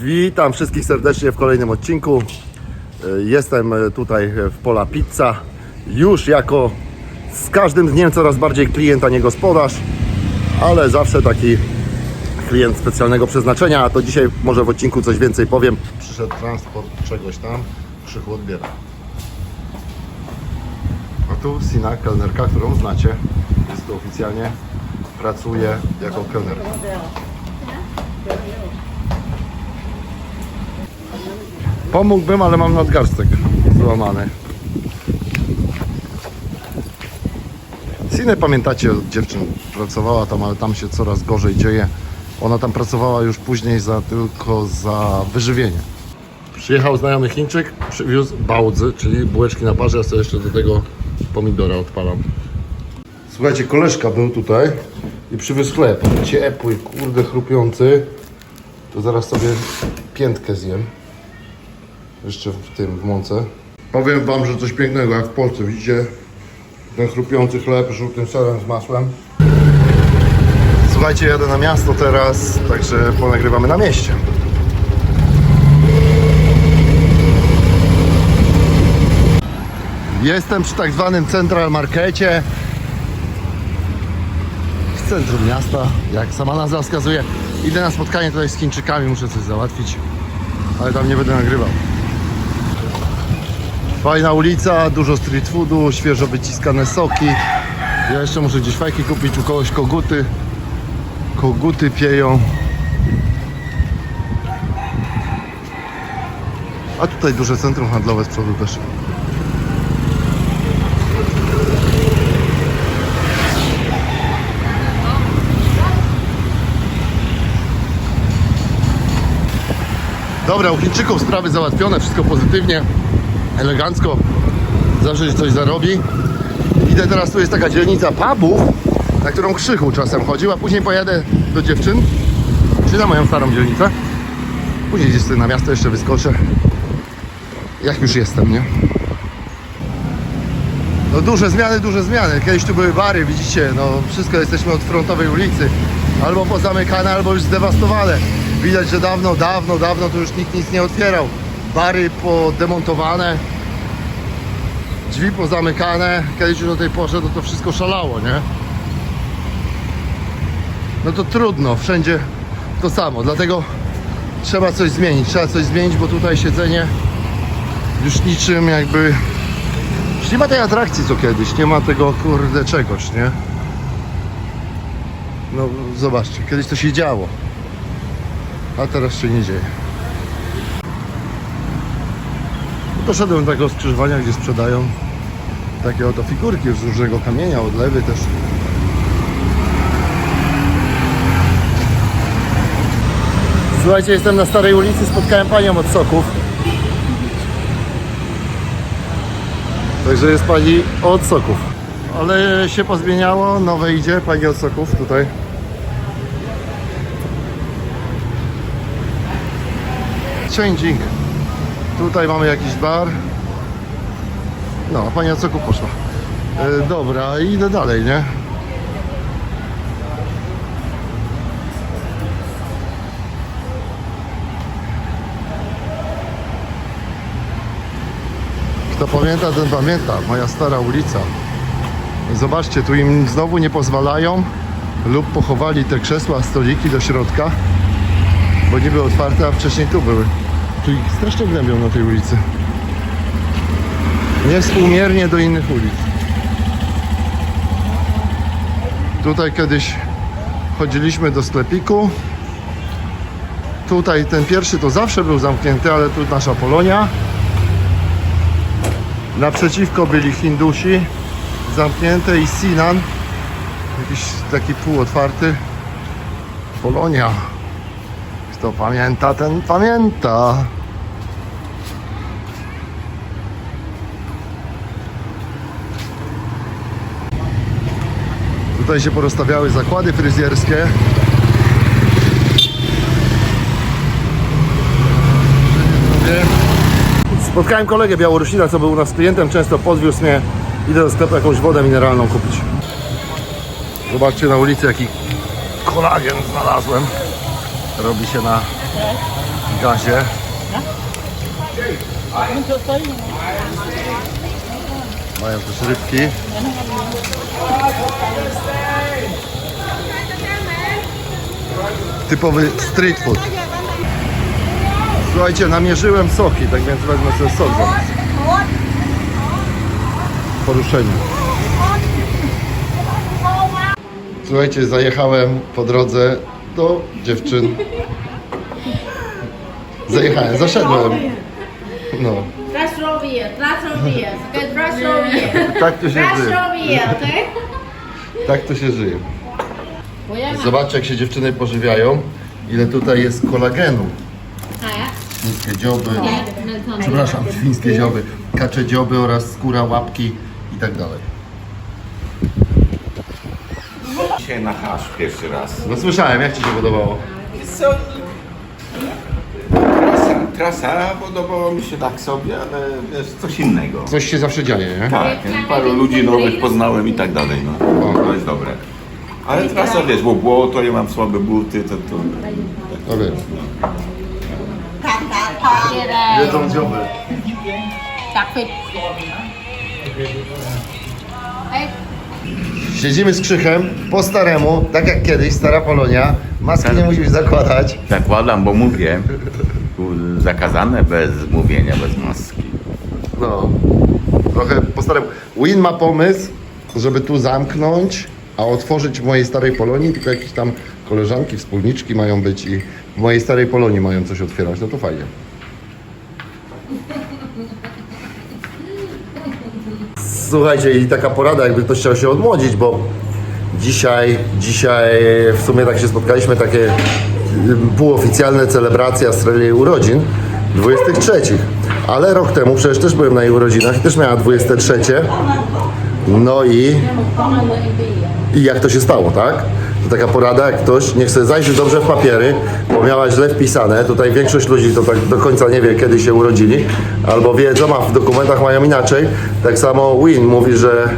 Witam wszystkich serdecznie w kolejnym odcinku. Jestem tutaj w Pola Pizza. Już jako z każdym dniem coraz bardziej klient, a nie gospodarz, ale zawsze taki klient specjalnego przeznaczenia. A to dzisiaj może w odcinku coś więcej powiem. Przyszedł transport czegoś tam, Krzychu odbiera. A tu Sina, kelnerka, którą znacie. Jest tu oficjalnie. Pracuje jako kelnerka. Pomógłbym, ale mam nadgarstek złamany. Sinę pamiętacie, od dziewczyn pracowała tam, ale tam się coraz gorzej dzieje. Ona tam pracowała już później za, tylko za wyżywienie. Przyjechał znajomy Chińczyk, przywiózł bałdzy, czyli bułeczki na parze, ja sobie jeszcze do tego pomidora odpalam. Słuchajcie, koleżka był tutaj i przywiózł chleb. Ciepły, kurde, chrupiący. To zaraz sobie piętkę zjem. Jeszcze w tym, w mące. Powiem wam, że coś pięknego, jak w Polsce. Widzicie ten chrupiący chleb żółtym serem z masłem. Słuchajcie, jadę na miasto teraz, także ponagrywamy na mieście. Jestem przy tak zwanym Central Markecie. W centrum miasta, jak sama nazwa wskazuje. Idę na spotkanie tutaj z Chińczykami, muszę coś załatwić, ale tam nie będę nagrywał. Fajna ulica, dużo street foodu, świeżo wyciskane soki. Ja jeszcze muszę gdzieś fajki kupić, u kogoś koguty. Koguty pieją. A tutaj duże centrum handlowe z przodu też. Dobra, u Chińczyków sprawy załatwione, wszystko pozytywnie, elegancko. Zawsze coś zarobi. Idę teraz, tu jest taka dzielnica pubów, na którą Krzychu czasem chodził, a później pojadę do dziewczyn, czy na moją starą dzielnicę. Później gdzieś sobie na miasto jeszcze wyskoczę. Jak już jestem, nie? No duże zmiany, duże zmiany. Kiedyś tu były bary, widzicie, no wszystko jesteśmy od frontowej ulicy. Albo pozamykane, albo już zdewastowane. Widać, że dawno, dawno, dawno tu już nikt nic nie otwierał. Bary podemontowane, drzwi pozamykane. Kiedyś już do tej porze to, to wszystko szalało, nie? No to trudno, wszędzie to samo, dlatego trzeba coś zmienić, trzeba coś zmienić, bo tutaj siedzenie już niczym jakby już nie ma tej atrakcji co kiedyś, nie ma tego kurde czegoś, nie? No zobaczcie, kiedyś to się działo, a teraz się nie dzieje. Doszedłem do takiego skrzyżowania, gdzie sprzedają takie oto figurki z różnego kamienia, odlewy też. Słuchajcie, jestem na Starej ulicy, spotkałem panią od soków. Także jest pani od soków. Ale się pozmieniało, nowe idzie, pani od soków tutaj. Changing. Tutaj mamy jakiś bar. No, pani od soków poszła. E, dobra, idę dalej, nie? Kto pamięta, ten pamięta. Moja stara ulica. Zobaczcie, tu im znowu nie pozwalają lub pochowali te krzesła, stoliki do środka, bo nie były otwarte, a wcześniej tu były. Tu ich strasznie gnębią na tej ulicy. Niewspółmiernie do innych ulic. Tutaj kiedyś chodziliśmy do sklepiku. Tutaj ten pierwszy to zawsze był zamknięty, ale tu nasza Polonia. Naprzeciwko byli Hindusi, zamknięte i Sinan, jakiś taki półotwarty. Polonia. Kto pamięta, ten pamięta. Tutaj się porozstawiały zakłady fryzjerskie. Spotkałem kolegę Białorusina, co był u nas klientem, często podwiózł mnie. Idę do sklepu jakąś wodę mineralną kupić. Zobaczcie na ulicy jaki kolagen znalazłem. Robi się na gazie. Mają też rybki. Typowy street food. Słuchajcie, namierzyłem soki, tak więc wezmę sobie sok zamiast. Poruszenie. Słuchajcie, zajechałem po drodze do dziewczyn. Zajechałem, zaszedłem. No, Trust over here, trust over here, okay? Trust over here. tak to się żyje. over here, okay? Tak to się żyje. Bo ja mam... Zobaczcie, jak się dziewczyny pożywiają. Ile tutaj jest kolagenu. Świńskie dzioby, a? przepraszam, świńskie dzioby, kacze dzioby oraz skóra, łapki i tak dalej. Dzisiaj na hasz pierwszy raz. No słyszałem, jak Ci się podobało? Co? Trasa, podobało mi się tak sobie, ale wiesz, coś innego. Coś się zawsze dzieje, nie? Tak, paru ludzi nowych poznałem i tak dalej, no. To jest dobre. Ale trasa, wiesz, bo błoto, ja mam słabe buty, to to... No wiem. Jedzą dzioby. tak fit. Ej, Siedzimy z Krzychem po staremu, tak jak kiedyś, stara Polonia. Maski nie musisz zakładać. Zakładam, bo mówię. Zakazane bez mówienia, bez maski. No, trochę po staremu. Win ma pomysł, żeby tu zamknąć, a otworzyć w mojej starej Polonii, tylko jakieś tam koleżanki, wspólniczki mają być i w mojej starej Polonii mają coś otwierać. No to fajnie. Słuchajcie, i taka porada, jakby ktoś chciał się odmłodzić, bo dzisiaj, dzisiaj w sumie tak się spotkaliśmy, takie półoficjalne celebracje Astralii urodzin 23. Ale rok temu przecież też byłem na jej urodzinach i też miała 23. No i, i jak to się stało, tak? Taka porada, jak ktoś niech sobie zajrzy dobrze w papiery, bo miała źle wpisane. Tutaj większość ludzi to tak do końca nie wie, kiedy się urodzili, albo wiedzą, a w dokumentach mają inaczej. Tak samo Win mówi, że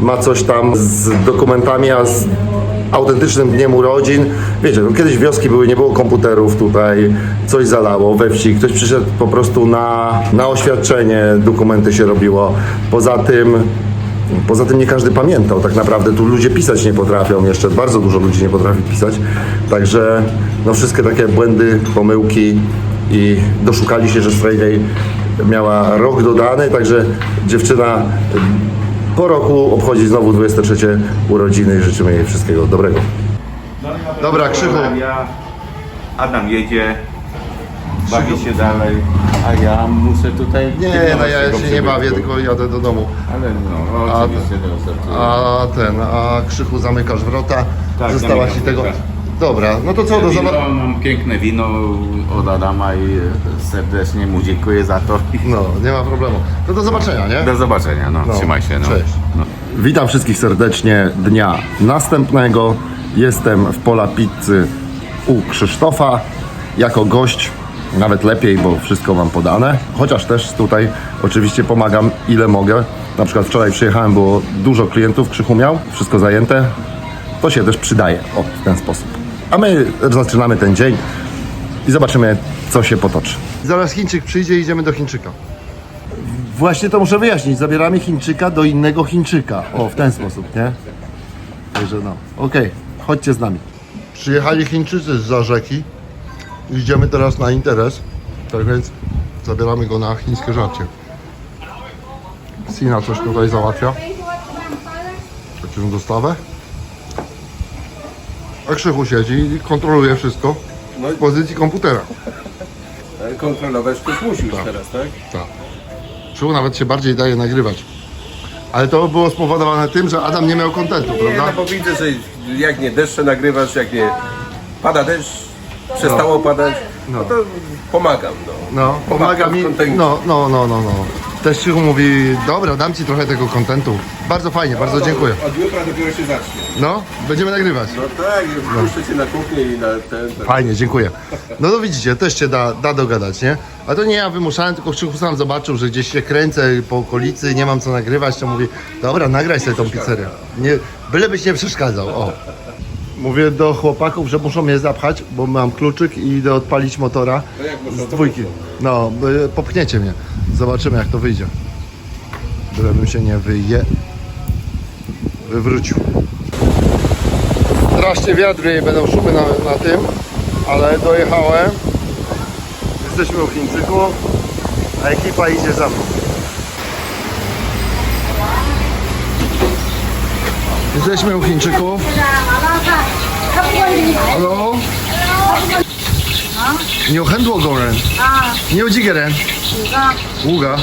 ma coś tam z dokumentami, a z autentycznym dniem urodzin. Wiecie, no kiedyś wioski były, nie było komputerów tutaj, coś zalało we wsi, ktoś przyszedł po prostu na, na oświadczenie, dokumenty się robiło. Poza tym Poza tym nie każdy pamiętał, tak naprawdę tu ludzie pisać nie potrafią, jeszcze bardzo dużo ludzi nie potrafi pisać, także no wszystkie takie błędy, pomyłki i doszukali się, że Strayday miała rok dodany, także dziewczyna po roku obchodzi znowu 23 urodziny i życzymy jej wszystkiego dobrego. Dobra, Krzychu. Adam jedzie, bawi się dalej, a ja muszę tutaj... Nie, no ja tego się nie bawię, tylko jadę do domu. Ale no, A oczywiście to serce. A ten, a Krzychu zamykasz wrota, Tak, została zamykam, ci tego... tak. Dobra, no to co, do Wino, zobaczenia. mam piękne wino od Adama i serdecznie mu dziękuję za to. No, nie ma problemu. To do zobaczenia, nie? Do zobaczenia, no, No, trzymaj się. No. cześć. No. Witam wszystkich serdecznie dnia następnego. Jestem w Pola Pizzy u Krzysztofa jako gość. Nawet lepiej, bo wszystko mam podane. Chociaż też tutaj oczywiście pomagam ile mogę. Na przykład wczoraj przyjechałem, było dużo klientów, Krzychu miał, wszystko zajęte. To się też przydaje, o, w ten sposób. A my zaczynamy ten dzień i zobaczymy, co się potoczy. Zaraz Chińczyk przyjdzie i idziemy do Chińczyka. Właśnie to muszę wyjaśnić. Zabieramy Chińczyka do innego Chińczyka. O, w ten sposób, nie? Także no, okej, chodźcie z nami. Przyjechali Chińczycy z rzeki. Idziemy teraz na interes. Tak więc zabieramy go na chińskie żarcie. Sina coś tutaj załatwia. Jakąś dostawę. A Krzychu siedzi i kontroluje wszystko z pozycji komputera. Kontrolować ktoś musi już teraz, tak? Tak. Krzychu nawet się bardziej daje nagrywać. Ale to było spowodowane tym, że Adam nie miał kontentu, Nie, prawda? no bo widzę, że jak nie deszcze nagrywasz, jak nie pada deszcz, przestało padać, no to pomagam, no. No, pomaga mi. No, no, no, no, no. Też Krzychu mówi, dobra, dam ci trochę tego kontentu. Bardzo fajnie, bardzo dziękuję. Od jutra dopiero się zacznie. No, będziemy nagrywać. No tak, wpuszczę cię na kuchnię i na ten... ten. Fajnie, dziękuję. No to widzicie, też się da, da dogadać, nie? A to nie ja wymuszałem, tylko Krzychu sam zobaczył, że gdzieś się kręcę po okolicy, nie mam co nagrywać, to mówi, dobra, nagraj sobie tą pizzerię. Nie, byle byś nie przeszkadzał, o. Mówię do chłopaków, że muszą mnie zapchać, bo mam kluczyk i idę odpalić motora To jak z to dwójki. No, y, popchniecie mnie. Zobaczymy jak to wyjdzie. Żebym się nie wyje... wywrócił. Strasznie wiatry i będą szumy na, na tym, ale dojechałem. Jesteśmy u Chińczyku, a ekipa idzie za mną. Jesteśmy u Chińczyków. Hello? Nie chętło gorę. Nie udzigerę. Długa.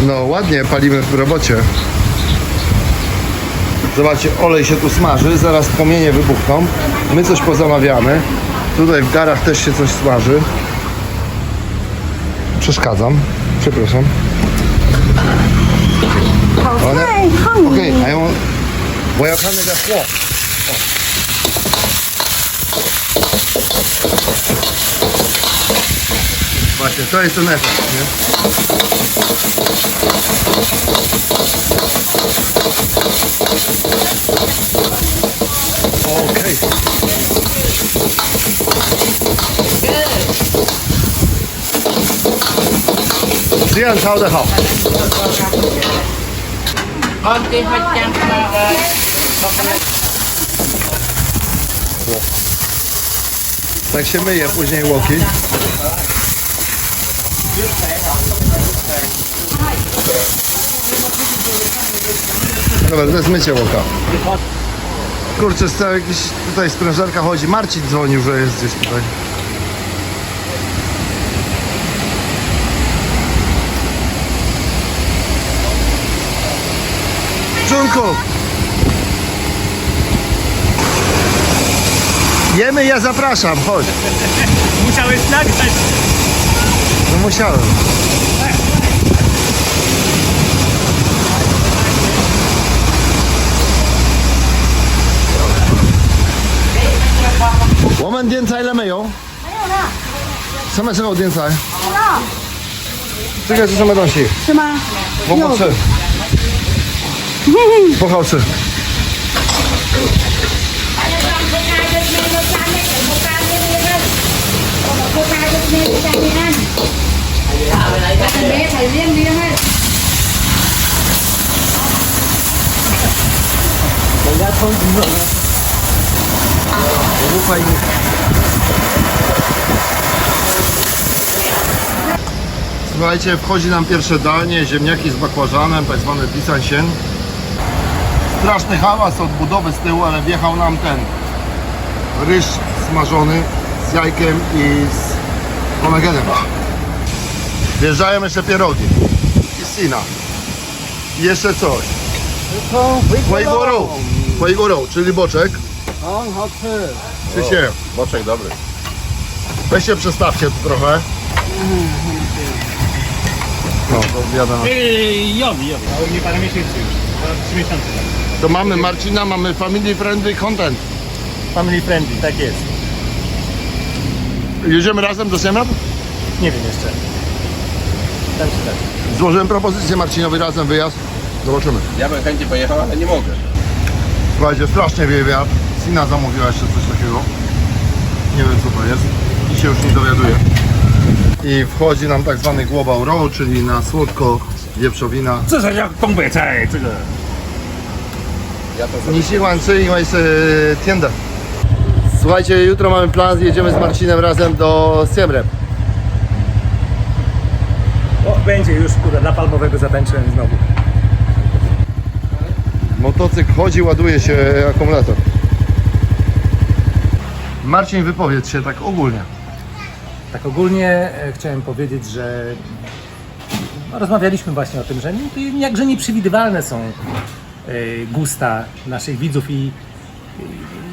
No ładnie palimy w robocie. Zobaczcie, olej się tu smaży, zaraz płomienie wybuchną. My coś pozamawiamy. Tutaj w garach też się coś smaży. Przeszkadzam. Przepraszam. 好的。OK，还有，我要看那个货。抱歉，到底是哪个？OK。Good。这样抄的好。Tak się myje później łoki. Dobra, to jest mycie łoka. Kurczę, z jakiś tutaj sprężarka chodzi. Marcin dzwonił, że jest gdzieś tutaj. Czunku! Jemy, ja zapraszam, chodź. Musiałeś nagrać. No musiałem.我们点菜了没有？没有呢。什么时候点菜？这个是什么东西？是吗？不好吃。不好吃。 po chałce. Słuchajcie, wchodzi nam pierwsze danie, ziemniaki z bakłażanem, tak zwany bisansien. Straszny hałas od budowy z tyłu, ale wjechał nam ten ryż smażony z jajkiem i z pomegedem. Wjeżdżają jeszcze pierogi i sina. I jeszcze coś. Huejgorą. Huejgorą, czyli boczek. Czy się? Boczek dobry. Weźcie przestawcie tu trochę. No, to wiadomo. Jowi, jowi. A u mnie parę miesięcy już. Trzy miesiące. To mamy Marcina, mamy family friendly content. Family friendly, tak jest. Jedziemy razem do Siemrad? Nie wiem jeszcze. Tak czy tak. Złożyłem propozycję Marcinowi razem wyjazd. Zobaczymy. Ja bym chętnie pojechał, ale nie mogę. Słuchajcie, strasznie wieje wiatr. Sina zamówiła jeszcze coś takiego. Nie wiem co to jest. I się już nie dowiaduję. I wchodzi nam tak zwany global roll, czyli na słodko wieprzowina. 这才叫东北菜，这个 Nishi Guangzhou i jest tienda. Słuchajcie, jutro mamy plan, jedziemy z Marcinem razem do Siemre. O, będzie już, kurde, dla palmowego zatańczyłem znowu. Motocykl chodzi, ładuje się e, akumulator. Marcin, wypowiedz się tak ogólnie. Tak ogólnie e, chciałem powiedzieć, że no, rozmawialiśmy właśnie o tym, że jakże nieprzewidywalne są gusta naszych widzów i,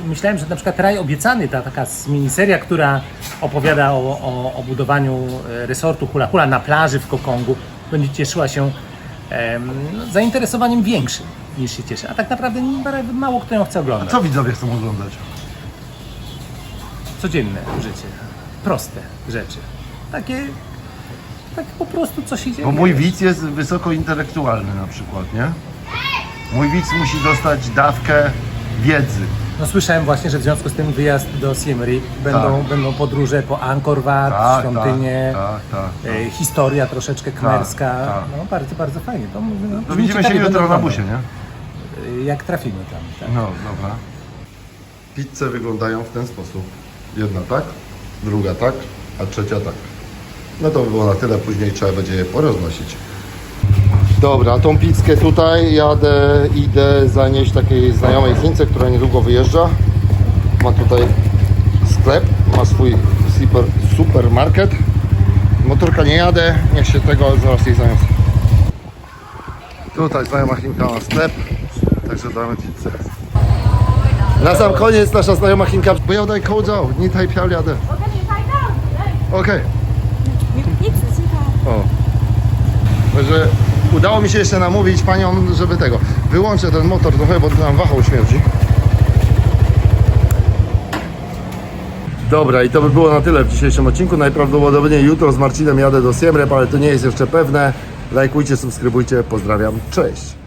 myślałem, że na przykład Raj Obiecany, ta taka miniseria, która opowiada o, o, o budowaniu e, resortu hula hula na plaży w Kokongu, będzie cieszyła się em, no, zainteresowaniem większym niż się cieszy. A tak naprawdę mało kto ją chce oglądać. Co widzowie chcą oglądać? codzienne życie. Proste rzeczy. Takie, tak po prostu co się dzieje. Bo mój widz jest wysoko intelektualny na przykład, nie? Mój widz musi dostać dawkę wiedzy. No słyszałem właśnie, że w związku z tym wyjazd do Siem Reap będą, Tak. będą podróże po Angkor Wat, świątynie, tak, tak. e, historia troszeczkę kmerska. tak. No bardzo, bardzo fajnie. To, no, To brzmi widzimy się ciekawie, jutro będę na busie, nie? E, Jak trafimy tam. Tak. No, dobra. Pizze wyglądają w ten sposób. Jedna tak, druga tak, a trzecia tak. No to by było na tyle, później trzeba będzie je poroznosić. Dobra, tą pizzkę tutaj jadę, idę zanieść takiej znajomej Chince, która niedługo wyjeżdża. Ma tutaj sklep, ma swój super, supermarket. Motorka nie jadę, niech się tego zaraz jej zaniosę. Tutaj znajoma Chinka ma sklep, także damy pizzę. Na sam koniec nasza znajoma Chinka daj kołdzą, nie taj pialiadę. Okej. Okay. O. Także udało mi się jeszcze namówić panią, żeby tego. Wyłączę ten motor trochę, bo nam wahał śmierdzi. Dobra, i to by było na tyle w dzisiejszym odcinku. Najprawdopodobniej jutro z Marcinem jadę do Siem Reap, ale to nie jest jeszcze pewne. Lajkujcie, subskrybujcie, pozdrawiam, cześć!